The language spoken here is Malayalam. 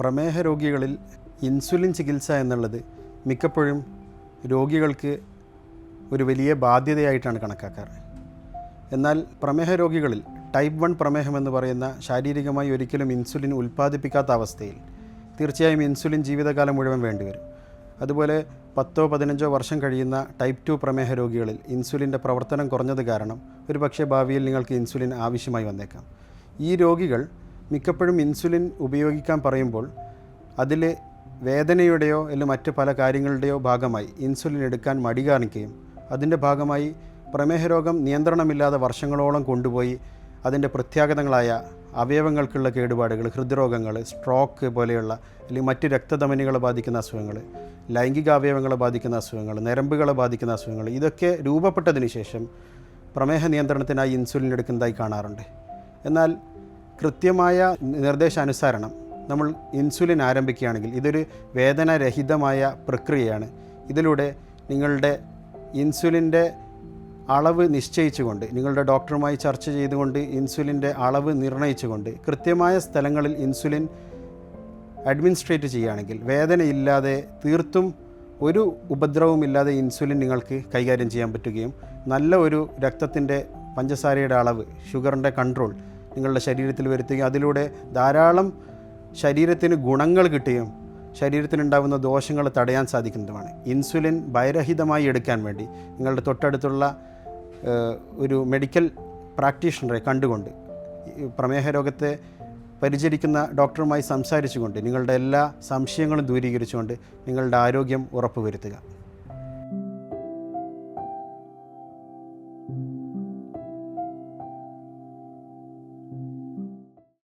പ്രമേഹ രോഗികളിൽ ഇൻസുലിൻ ചികിത്സ എന്നുള്ളത് മിക്കപ്പോഴും രോഗികൾക്ക് ഒരു വലിയ ബാധ്യതയായിട്ടാണ് കണക്കാക്കാറ്. എന്നാൽ പ്രമേഹ രോഗികളിൽ ടൈപ്പ് വൺ പ്രമേഹം എന്ന് പറയുന്ന ശാരീരികമായി ഒരിക്കലും ഇൻസുലിൻ ഉൽപ്പാദിപ്പിക്കാത്ത അവസ്ഥയിൽ തീർച്ചയായും ഇൻസുലിൻ ജീവിതകാലം മുഴുവൻ വേണ്ടിവരും. അതുപോലെ പത്തോ പതിനഞ്ചോ വർഷം കഴിയുന്ന ടൈപ്പ് ടു പ്രമേഹ രോഗികളിൽ ഇൻസുലിന്റെ പ്രവർത്തനം കുറഞ്ഞത് കാരണം ഒരുപക്ഷെ ഭാവിയിൽ നിങ്ങൾക്ക് ഇൻസുലിൻ ആവശ്യമായി വന്നേക്കാം. ഈ രോഗികൾ മിക്കപ്പോഴും ഇൻസുലിൻ ഉപയോഗിക്കാൻ പറയുമ്പോൾ അതിൽ വേദനയുടെയോ അല്ലെങ്കിൽ മറ്റ് പല കാര്യങ്ങളുടെയോ ഭാഗമായി ഇൻസുലിൻ എടുക്കാൻ മടി കാണിക്കുകയും അതിന്റെ ഭാഗമായി പ്രമേഹ രോഗം നിയന്ത്രണമില്ലാതെ വർഷങ്ങളോളം കൊണ്ടുപോയി അതിന്റെ പ്രത്യാഘാതങ്ങളായ അവയവങ്ങൾക്കുള്ള കേടുപാടുകൾ ഹൃദ്രോഗങ്ങൾ സ്ട്രോക്ക് പോലെയുള്ള അല്ലെങ്കിൽ മറ്റ് രക്തധമനികളെ ബാധിക്കുന്ന അസുഖങ്ങൾ ലൈംഗിക അവയവങ്ങളെ ബാധിക്കുന്ന അസുഖങ്ങൾ നരമ്പുകളെ ബാധിക്കുന്ന അസുഖങ്ങൾ ഇതൊക്കെ രൂപപ്പെട്ടതിന് ശേഷം പ്രമേഹ നിയന്ത്രണത്തിനായി ഇൻസുലിൻ എടുക്കുന്നതായി കാണാറുണ്ട്. എന്നാൽ കൃത്യമായ നിർദ്ദേശാനുസരണം നമ്മൾ ഇൻസുലിൻ ആരംഭിക്കുകയാണെങ്കിൽ ഇതൊരു വേദനരഹിതമായ പ്രക്രിയയാണ്. ഇതിലൂടെ നിങ്ങളുടെ ഇൻസുലിന്റെ അളവ് നിശ്ചയിച്ചുകൊണ്ട് നിങ്ങളുടെ ഡോക്ടറുമായി ചർച്ച ചെയ്തുകൊണ്ട് ഇൻസുലിന്റെ അളവ് നിർണയിച്ചുകൊണ്ട് കൃത്യമായ സ്ഥലങ്ങളിൽ ഇൻസുലിൻ അഡ്മിനിസ്ട്രേറ്റ് ചെയ്യുകയാണെങ്കിൽ വേദനയില്ലാതെ തീർത്തും ഒരു ഉപദ്രവമില്ലാതെ ഇൻസുലിൻ നിങ്ങൾക്ക് കൈകാര്യം ചെയ്യാൻ പറ്റുകയും നല്ല ഒരു രക്തത്തിന്റെ പഞ്ചസാരയുടെ അളവ് ഷുഗറിന്റെ കൺട്രോൾ നിങ്ങളുടെ ശരീരത്തിൽ വരുത്തുകയും അതിലൂടെ ധാരാളം ശരീരത്തിന് ഗുണങ്ങൾ കിട്ടുകയും ശരീരത്തിനുണ്ടാകുന്ന ദോഷങ്ങൾ തടയാൻ സാധിക്കുന്നതുമാണ്. ഇൻസുലിൻ ഭയരഹിതമായി എടുക്കാൻ വേണ്ടി നിങ്ങളുടെ തൊട്ടടുത്തുള്ള ഒരു മെഡിക്കൽ പ്രാക്ടീഷണറെ കണ്ടുകൊണ്ട് പ്രമേഹ രോഗത്തെ പരിചരിക്കുന്ന ഡോക്ടറുമായി സംസാരിച്ചുകൊണ്ട് നിങ്ങളുടെ എല്ലാ സംശയങ്ങളും ദൂരീകരിച്ചുകൊണ്ട് നിങ്ങളുടെ ആരോഗ്യം ഉറപ്പുവരുത്തുക.